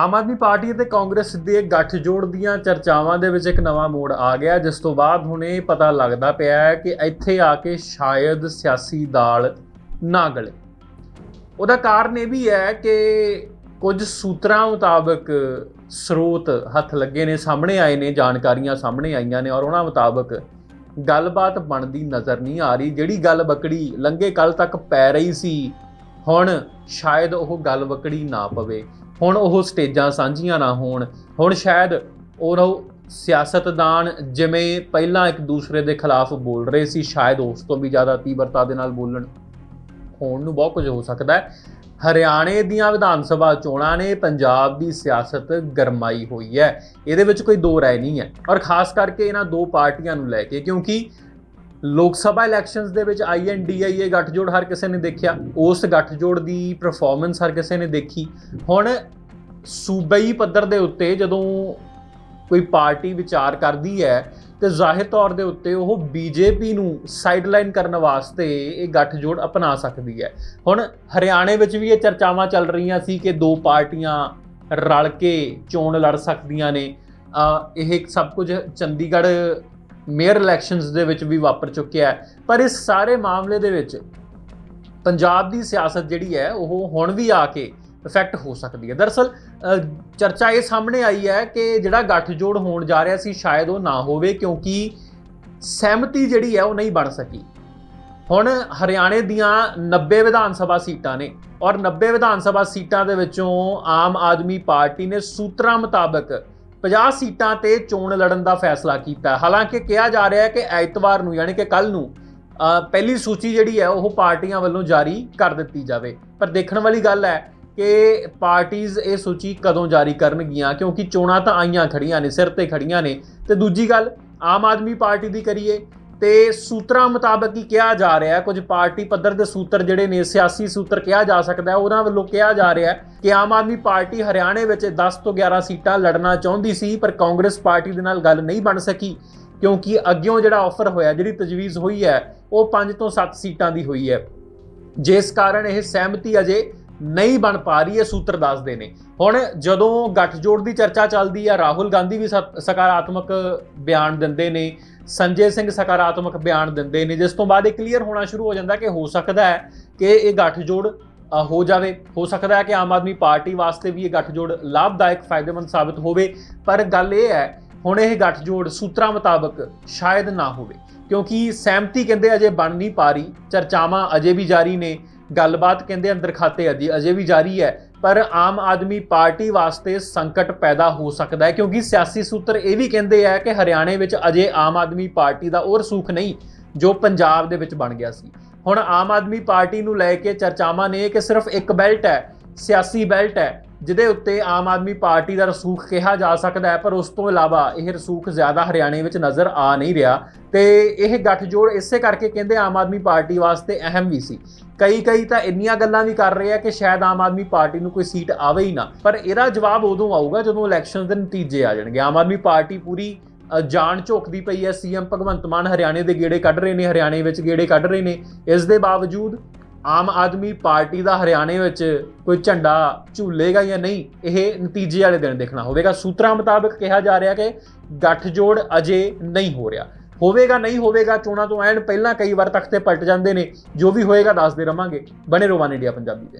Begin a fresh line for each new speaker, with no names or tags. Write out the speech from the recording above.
Aam Aadmi party ਅਤੇ ਕਾਂਗਰਸ ਦੇ ਗੱਠਜੋੜ ਦੀਆਂ ਚਰਚਾਵਾਂ ਦੇ ਵਿੱਚ ਇੱਕ ਨਵਾਂ ਮੋੜ ਆ ਗਿਆ। ਜਿਸ ਤੋਂ ਬਾਅਦ ਹੁਣ ਇਹ ਪਤਾ ਲੱਗਦਾ ਪਿਆ ਹੈ ਕਿ ਇੱਥੇ ਆ ਕੇ ਸ਼ਾਇਦ ਸਿਆਸੀ ਦਾਲ ਨਾ ਗਲੇ। ਉਹਦਾ ਕਾਰਨ ਇਹ ਵੀ ਹੈ ਕਿ ਕੁਝ ਸੂਤਰਾਂ ਮੁਤਾਬਕ ਸਰੋਤ ਹੱਥ ਲੱਗੇ ਨੇ, ਸਾਹਮਣੇ ਆਏ ਨੇ, ਜਾਣਕਾਰੀਆਂ ਸਾਹਮਣੇ ਆਈਆਂ ਨੇ ਔਰ ਉਹਨਾਂ ਮੁਤਾਬਕ ਗੱਲਬਾਤ ਬਣਦੀ ਨਜ਼ਰ ਨਹੀਂ ਆ ਰਹੀ। ਜਿਹੜੀ ਗੱਲ ਬੱਕੜੀ ਲੰਗੇ ਕੱਲ ਤੱਕ ਪੈ ਰਹੀ ਸੀ, ਹੁਣ ਸ਼ਾਇਦ ਉਹ ਗੱਲ ਬੱਕੜੀ ਨਾ ਪਵੇ। ਹੁਣ ਉਹ ਸਟੇਜਾਂ ਸਾਂਝੀਆਂ ਨਾ ਹੋਣ। ਹੁਣ ਸ਼ਾਇਦ ਉਹ ਸਿਆਸਤਦਾਨ ਜਿਵੇਂ ਪਹਿਲਾਂ ਇੱਕ ਦੂਸਰੇ ਦੇ ਖਿਲਾਫ ਬੋਲ ਰਹੇ ਸੀ, ਸ਼ਾਇਦ ਉਸ ਤੋਂ ਵੀ ਜ਼ਿਆਦਾ ਤੀਬਰਤਾ ਦੇ ਨਾਲ ਬੋਲਣ ਹੋਣ ਨੂੰ ਬਹੁਤ ਕੁਝ ਹੋ ਸਕਦਾ ਹੈ। ਹਰਿਆਣੇ ਦੀਆਂ ਵਿਧਾਨ ਸਭਾ ਚੋਣਾਂ ਨੇ ਪੰਜਾਬ ਦੀ ਸਿਆਸਤ ਗਰਮਾਈ ਹੋਈ ਹੈ। ਇਹਦੇ ਵਿੱਚ ਕੋਈ ਦੋ ਰਾਏ ਨਹੀਂ ਹੈ। ਔਰ ਖਾਸ ਕਰਕੇ ਇਹਨਾਂ ਦੋ ਪਾਰਟੀਆਂ ਨੂੰ ਲੈ ਕੇ, ਕਿਉਂਕਿ ਲੋਕ ਸਭਾ ਇਲੈਕਸ਼ਨਸ ਦੇ ਵਿੱਚ ਆਈਐਨਡੀਆਈਏ ਗੱਠਜੋੜ ਹਰ ਕਿਸੇ ਨੇ ਦੇਖਿਆ। ਉਸ ਗੱਠਜੋੜ ਦੀ ਪਰਫਾਰਮੈਂਸ ਹਰ ਕਿਸੇ ਨੇ ਦੇਖੀ। ਹੁਣ ਸੂਬਈ ਪੱਧਰ ਦੇ ਉੱਤੇ ਜਦੋਂ ਕੋਈ ਪਾਰਟੀ ਵਿਚਾਰ ਕਰਦੀ ਹੈ, ਤੇ ਜ਼ਾਹਿਰ ਤੌਰ ਦੇ ਉੱਤੇ ਉਹ ਬੀਜੇਪੀ ਨੂੰ ਸਾਈਡਲਾਈਨ ਕਰਨ ਵਾਸਤੇ ਇਹ ਗੱਠਜੋੜ ਅਪਣਾ ਸਕਦੀ ਹੈ। ਹੁਣ ਹਰਿਆਣੇ ਵਿੱਚ ਵੀ ਇਹ ਚਰਚਾਵਾਂ ਚੱਲ ਰਹੀਆਂ ਸੀ ਕਿ ਦੋ ਪਾਰਟੀਆਂ ਰਲ ਕੇ ਚੋਣ ਲੜ ਸਕਦੀਆਂ ਨੇ। ਇਹ ਸਭ ਕੁਝ ਚੰਡੀਗੜ੍ਹ ਮੇਅਰ ਇਲੈਕਸ਼ਨਸ ਦੇ ਵਿੱਚ ਵੀ ਵਾਪਰ ਚੁੱਕਿਆ ਹੈ। ਪਰ ਇਸ ਸਾਰੇ ਮਾਮਲੇ ਦੇ ਵਿੱਚ ਪੰਜਾਬ ਦੀ ਸਿਆਸਤ ਜਿਹੜੀ ਹੈ, ਉਹ ਹੁਣ ਵੀ ਆ ਕੇ ਇਫੈਕਟ ਹੋ ਸਕਦੀ ਹੈ। ਦਰਅਸਲ ਚਰਚਾ ਇਹ ਸਾਹਮਣੇ ਆਈ ਹੈ ਕਿ ਜਿਹੜਾ ਗੱਠਜੋੜ ਹੋਣ ਜਾ ਰਿਹਾ ਸੀ, ਸ਼ਾਇਦ ਉਹ ਨਾ ਹੋਵੇ ਕਿਉਂਕਿ ਸਹਿਮਤੀ ਜਿਹੜੀ ਹੈ, ਉਹ ਨਹੀਂ ਬਣ ਸਕੀ। ਹੁਣ ਹਰਿਆਣੇ ਦੀਆਂ 90 ਵਿਧਾਨ ਸਭਾ ਸੀਟਾਂ ਨੇ ਔਰ 90 ਵਿਧਾਨ ਸਭਾ ਸੀਟਾਂ ਦੇ ਵਿੱਚੋਂ ਆਮ ਆਦਮੀ ਪਾਰਟੀ ਨੇ ਸੂਤਰਾਂ ਮੁਤਾਬਕ 50 ਸੀਟਾਂ ਤੇ ਚੋਣ ਲੜਨ ਦਾ ਫੈਸਲਾ ਕੀਤਾ। ਹਾਲਾਂਕਿ ਕਿਹਾ ਜਾ ਰਿਹਾ ਹੈ ਕਿ ਐਤਵਾਰ ਨੂੰ, ਯਾਨੀ ਕਿ ਕੱਲ ਨੂੰ ਪਹਿਲੀ ਸੂਚੀ ਜਿਹੜੀ ਹੈ, ਉਹ ਪਾਰਟੀਆਂ ਵੱਲੋਂ ਜਾਰੀ ਕਰ ਦਿੱਤੀ ਜਾਵੇ। ਪਰ ਦੇਖਣ ਵਾਲੀ ਗੱਲ ਹੈ ਕਿ ਪਾਰਟੀਆਂ ਇਹ ਸੂਚੀ ਕਦੋਂ ਜਾਰੀ ਕਰਨਗੀਆਂ, ਕਿਉਂਕਿ ਚੋਣਾਂ ਤਾਂ ਆਈਆਂ ਖੜੀਆਂ ਨੇ, ਸਿਰ ਤੇ ਖੜੀਆਂ ਨੇ। ਤੇ ਦੂਜੀ ਗੱਲ, ਆਮ ਆਦਮੀ ਪਾਰਟੀ ਦੀ ਕਰੀਏ ਤੇ ਸੂਤਰਾਂ ਮੁਤਾਬਕ ਹੀ ਕਿਹਾ ਜਾ ਰਿਹਾ ਹੈ। ਕੁਝ ਪਾਰਟੀ ਪੱਧਰ ਦੇ ਸੂਤਰ ਜਿਹੜੇ ਨੇ, ਸਿਆਸੀ ਸੂਤਰ ਕਿਹਾ ਜਾ ਸਕਦਾ ਹੈ। ਉਹਨਾਂ ਵੱਲੋਂ ਕਿਹਾ ਜਾ ਰਿਹਾ ਹੈ ਕਿ ਆਮ ਆਦਮੀ ਪਾਰਟੀ ਹਰਿਆਣੇ ਵਿੱਚ 10 ਤੋਂ 11 ਸੀਟਾਂ ਲੜਨਾ ਚਾਹੁੰਦੀ ਸੀ, ਪਰ ਕਾਂਗਰਸ ਪਾਰਟੀ ਦੇ ਨਾਲ ਗੱਲ ਨਹੀਂ ਬਣ ਸਕੀ, ਕਿਉਂਕਿ ਅੱਗਿਓਂ ਜਿਹੜਾ ਆਫਰ ਹੋਇਆ, ਜਿਹੜੀ ਤਜਵੀਜ਼ ਹੋਈ ਹੈ, ਉਹ 5 ਤੋਂ 7 ਸੀਟਾਂ ਦੀ ਹੋਈ ਹੈ। ਜਿਸ ਕਾਰਨ ਇਹ ਸਹਿਮਤੀ ਅਜੇ ਨਹੀਂ ਬਣ ਪਾ ਰਹੀ ਹੈ ਸੂਤਰ ਦੱਸਦੇ ਨੇ। ਹੁਣ ਜਦੋਂ ਗੱਠਜੋੜ ਦੀ ਚਰਚਾ ਚੱਲਦੀ ਹੈ, ਰਾਹੁਲ ਗਾਂਧੀ ਵੀ ਸਕ- ਸਕਾਰਾਤਮਕ ਬਿਆਨ ਦਿੰਦੇ ਨੇ ਸੰਜੇ ਸਿੰਘ ਸਕਾਰਾਤਮਕ ਬਿਆਨ ਦਿੰਦੇ ਨੇ, ਜਿਸ ਤੋਂ ਬਾਅਦ ਇਹ ਕਲੀਅਰ ਹੋਣਾ ਸ਼ੁਰੂ ਹੋ ਜਾਂਦਾ ਕਿ ਹੋ ਸਕਦਾ ਹੈ ਕਿ ਇਹ ਗੱਠਜੋੜ ਹੋ ਜਾਵੇ। ਹੋ ਸਕਦਾ ਹੈ ਕਿ ਆਮ ਆਦਮੀ ਪਾਰਟੀ ਵਾਸਤੇ ਵੀ ਇਹ ਗੱਠਜੋੜ ਲਾਭਦਾਇਕ, ਫਾਇਦੇਮੰਦ ਸਾਬਤ ਹੋਵੇ। ਪਰ ਗੱਲ ਇਹ ਹੈ, ਹੁਣ ਇਹ ਗੱਠਜੋੜ ਸੂਤਰਾਂ ਮੁਤਾਬਕ ਸ਼ਾਇਦ ਨਾ ਹੋਵੇ। ਕਿਉਂਕਿ ਸਹਿਮਤੀ ਕਹਿੰਦੇ ਅਜੇ ਬਣ ਨਹੀਂ ਪਾ ਰਹੀ, ਚਰਚਾਵਾਂ ਅਜੇ ਵੀ ਜਾਰੀ ਨੇ, ਗੱਲਬਾਤ ਕਹਿੰਦੇ ਅੰਦਰ ਖਾਤੇ ਅਜੇ ਅਜੇ ਵੀ ਜਾਰੀ ਹੈ। ਪਰ ਆਮ ਆਦਮੀ ਪਾਰਟੀ ਵਾਸਤੇ ਸੰਕਟ ਪੈਦਾ ਹੋ ਸਕਦਾ ਹੈ, ਕਿਉਂਕਿ ਸਿਆਸੀ ਸੂਤਰ ਇਹ ਵੀ ਕਹਿੰਦੇ ਆ ਕਿ ਹਰਿਆਣੇ ਵਿੱਚ ਅਜੇ ਆਮ ਆਦਮੀ ਪਾਰਟੀ ਦਾ ਉਹ ਰਸੂਖ ਨਹੀਂ, ਜੋ ਪੰਜਾਬ ਦੇ ਵਿੱਚ ਬਣ ਗਿਆ ਸੀ। ਹੁਣ ਆਮ ਆਦਮੀ ਪਾਰਟੀ ਨੂੰ ਲੈ ਕੇ ਚਰਚਾਵਾਂ ਨੇ ਕਿ ਸਿਰਫ ਇੱਕ ਬੈਲਟ ਹੈ, ਸਿਆਸੀ ਬੈਲਟ ਹੈ ਜਿਹਦੇ ਉੱਤੇ ਆਮ ਆਦਮੀ ਪਾਰਟੀ ਦਾ ਰਸੂਖ ਕਿਹਾ ਜਾ ਸਕਦਾ ਹੈ, ਪਰ ਉਸ ਤੋਂ ਇਲਾਵਾ ਇਹ ਰਸੂਖ ਜ਼ਿਆਦਾ ਹਰਿਆਣੇ ਵਿੱਚ ਨਜ਼ਰ ਆ ਨਹੀਂ ਰਿਹਾ ਤੇ ਇਹ ਗੱਠਜੋੜ ਇਸੇ ਕਰਕੇ ਕਹਿੰਦੇ ਆਮ ਆਦਮੀ ਪਾਰਟੀ ਵਾਸਤੇ ਅਹਿਮ ਵੀ ਸੀ। ਕਈ ਕਈ ਤਾਂ ਇੰਨੀਆਂ ਗੱਲਾਂ ਵੀ ਕਰ ਰਹੇ ਆ ਕਿ ਸ਼ਾਇਦ ਆਮ ਆਦਮੀ ਪਾਰਟੀ ਨੂੰ ਕੋਈ ਸੀਟ ਆਵੇ ਹੀ ਨਾ, ਪਰ ਇਹਦਾ ਜਵਾਬ ਉਦੋਂ ਆਊਗਾ ਜਦੋਂ ਇਲੈਕਸ਼ਨ ਦੇ ਨਤੀਜੇ ਆ ਜਾਣਗੇ। ਆਮ ਆਦਮੀ ਪਾਰਟੀ ਪੂਰੀ ਜਾਣ ਝੋਕਦੀ ਪਈ ਹੈ, ਸੀਐਮ ਭਗਵੰਤ ਮਾਨ ਹਰਿਆਣੇ ਦੇ ਗੇੜੇ ਕੱਢ ਰਹੇ ਨੇ, ਹਰਿਆਣੇ ਵਿੱਚ ਗੇੜੇ ਕੱਢ ਰਹੇ ਨੇ। ਇਸ ਦੇ ਬਾਵਜੂਦ ਆਮ ਆਦਮੀ ਪਾਰਟੀ ਦਾ ਹਰਿਆਣੇ ਵਿੱਚ ਕੋਈ ਝੰਡਾ ਝੂਲੇਗਾ ਜਾਂ ਨਹੀਂ, ਇਹ ਨਤੀਜੇ ਵਾਲੇ ਦਿਨ ਦੇਖਣਾ ਹੋਵੇਗਾ। ਸੂਤਰਾਂ ਮੁਤਾਬਕ ਕਿਹਾ ਜਾ ਰਿਹਾ ਕਿ ਗੱਠਜੋੜ ਅਜੇ ਨਹੀਂ ਹੋ ਰਿਹਾ। ਹੋਵੇਗਾ, ਨਹੀਂ ਹੋਵੇਗਾ, ਚੋਣਾਂ ਤੋਂ ਐਨ ਪਹਿਲਾਂ ਕਈ ਵਾਰ ਤਖਤੇ ਪਲਟ ਜਾਂਦੇ ਨੇ। ਜੋ ਵੀ ਹੋਏਗਾ, ਦੱਸਦੇ ਰਵਾਂਗੇ। ਬਣੇ ਰੋਵਾਨ ਇੰਡੀਆ ਪੰਜਾਬੀ ਦੇ